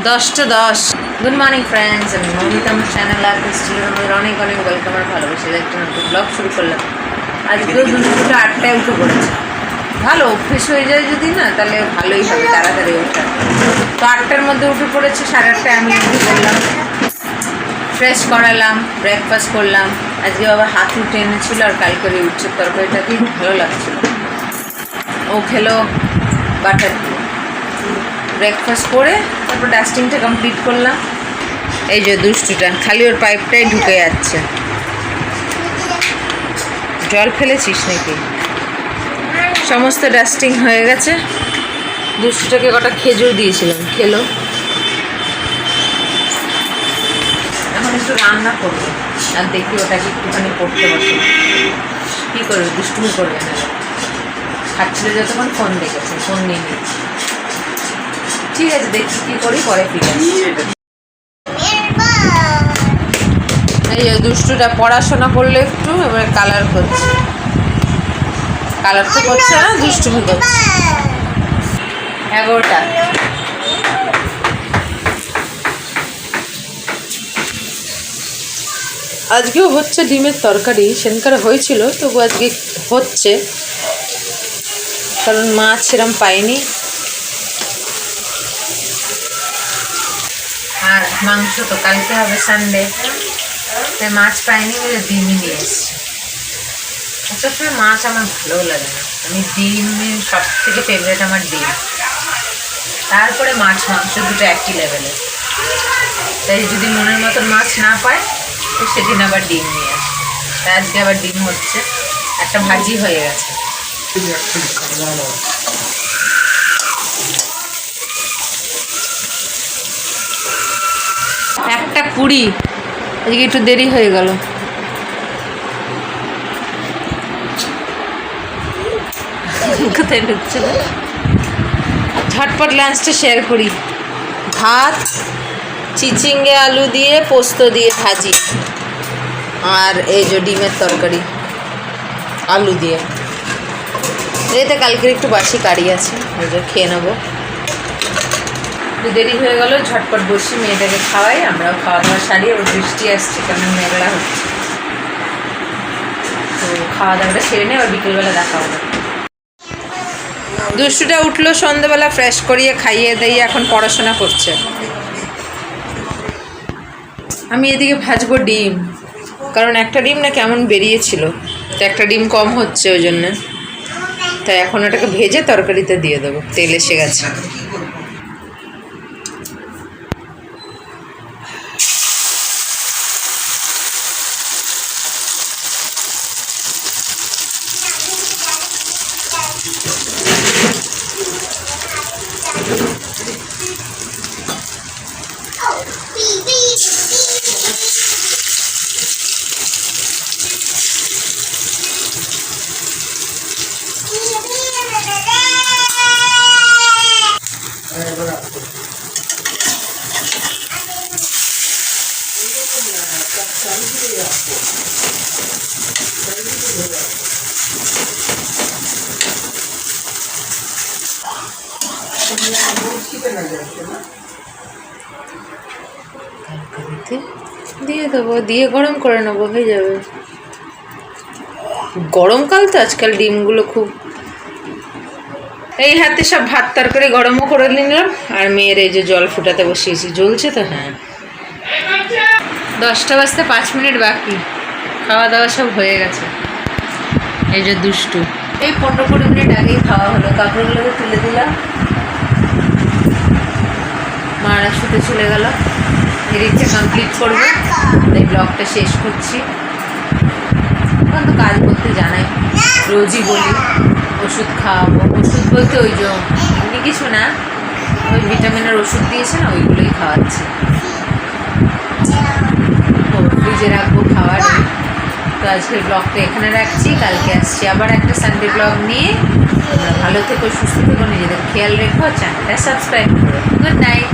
দশটা দশ। Good morning friends আমি মৌমিতা, আমার চ্যানেল আর স্টিলের আমাদের অনেক অনেক ওয়েলকাম আর ভালোবাসে। একটা নতুন ব্লগ শুরু করলাম। আজকেও দুটো আটটায় উঠে পড়েছে। ভালো, অভ্যেস হয়ে যায় যদি না, তাহলে ভালোই হবে, তাড়াতাড়ি ওঠা। তো আটটার মধ্যে উঠে পড়েছে, সাড়ে আটটায় আমি উঠে পড়লাম। ফ্রেশ করালাম ব্রেকফাস্ট করলাম। আজকে বাবা হাত উঠে এনেছিল আর কালকের এই উচ্ছের তরকারিটা কি ভালো লাগছিল। ও খেলো বাটার ব্রেকফাস্ট করে তারপর ডাস্টিংটা কমপ্লিট করলাম। এই যে দুষ্টুটা, খালি ওর পাইপটাই ঢুকে যাচ্ছে। জল ফেলেছিস নাকি? সমস্ত ডাস্টিং হয়ে গেছে। দুষ্টুটাকে কটা খেজুর দিয়েছিলাম, খেলো। এখন একটু রান্না করব, আর দেখি ওটাকে একটুখানি পড়তে বসে। কী করবে, দুষ্টুমি করবে না। খাচ্ছিল যতক্ষণ ফোন দেখেছে ফোন নিয়ে নিয়ে ঠিক আছে দেখি কী করি, পরে। এই দুষ্টুটা পড়াশোনা করলে একটু, এবার কালার করছে। কালার তো করছে না, দুষ্টুমি করছে। এগারোটা। আজকেও হচ্ছে ডিমের তরকারি সেনকার হয়েছিল, তবু আজকে হচ্ছে। কারণ মাছ সেরম পাইনি আর মাংস তো কালকে হবে সানডে তাই মাছ পাইনি বলে ডিমই নিয়ে এসছি। সবসময় মাছ আমার ভালোও লাগে না। আমি ডিমের সব থেকে ফেভারিট আমার ডিম। তারপরে মাছ, মাংস দুটো একই লেভেলে তাই যদি মনের মতন মাছ না পায়, তো সেদিন আবার ডিম নিয়ে আসে তাই আজকে আবার ডিম হচ্ছে। একটা ভাজি হয়ে গেছে একটা কুড়ি। আজকে একটু দেরি হয়ে গেল। কোথায় ঢুকছে? ঝটপট লাঞ্চটা শেয়ার করি। ভাত, চিচিঙ্গে আলু দিয়ে, পোস্ত দিয়ে ভাজি। আর এই যে ডিমের তরকারি, আলু দিয়ে। এতে কালকের একটু বাসি কারি আছে, ওই যে খেয়ে নেব। দেরি হয়ে গেল, ঝটপট বসি মেয়েটাকে খাওয়াই, আমরাও খাওয়া দাওয়া সারি ওর বৃষ্টি আসছে, কেমন মেঘলা হচ্ছে। তো খাওয়া দাওয়াটা সেরে নেই আর বিকেলবেলা দেখা হবে। দুষ্টুটা উঠল সন্ধ্যেবেলা ফ্রেশ করিয়ে খাইয়ে দিয়ে এখন পড়াশোনা করছে। আমি এদিকে ভাজবো ডিম, কারণ একটা ডিম না কেমন বেরিয়েছিল, তো একটা ডিম কম হচ্ছে ওই জন্য। তাই এখন ওটাকে ভেজে তরকারিতে দিয়ে দেবো, তেল এসে গেছে। 哦，哔哔哔哔哔哔，哔哔哔哔哔。哎，不是。哎，不是。দিয়ে দেবো, দিয়ে গরম করে নেব, হয়ে যাবে। গরমকাল তো আজকাল ডিমগুলো খুব এই হাতে সব ভাত তরকারি গরমও করে নিলাম, আর মেয়ের এই যে জল ফুটাতে বসিয়েছি। জ্বলছে তো? হ্যাঁ। দশটা বাজতে পাঁচ মিনিট বাকি। খাওয়া দাওয়া সব হয়ে গেছে। এই যে দুষ্টু। এই পনেরো কুড়ি মিনিট আগেই খাওয়া হলো। কাপড়গুলোকে তুলে দিলাম। শুতে চলে গেল। এদিকটা কমপ্লিট করব। এই ব্লগটা শেষ করছি। এখন তো কাজ করতে জানাই। রোজই বলি, ওষুধ খাওয়াবো। ওষুধ বলতে ওই যে এমনি কিছু না, ওই ভিটামিনের ওষুধ দিয়েছে না, ওইগুলোই খাওয়াচ্ছি। ফ্রিজে রাখব খাওয়ার তো আজকের ব্লগটা এখানে রাখছি। কালকে আসছি আবার একটা সানডে ব্লগ নিয়ে। তোমরা ভালো থেকো, সুস্থ থেকো, নিজেদের খেয়াল রেখো চ্যানেলটা সাবস্ক্রাইব করো। Good night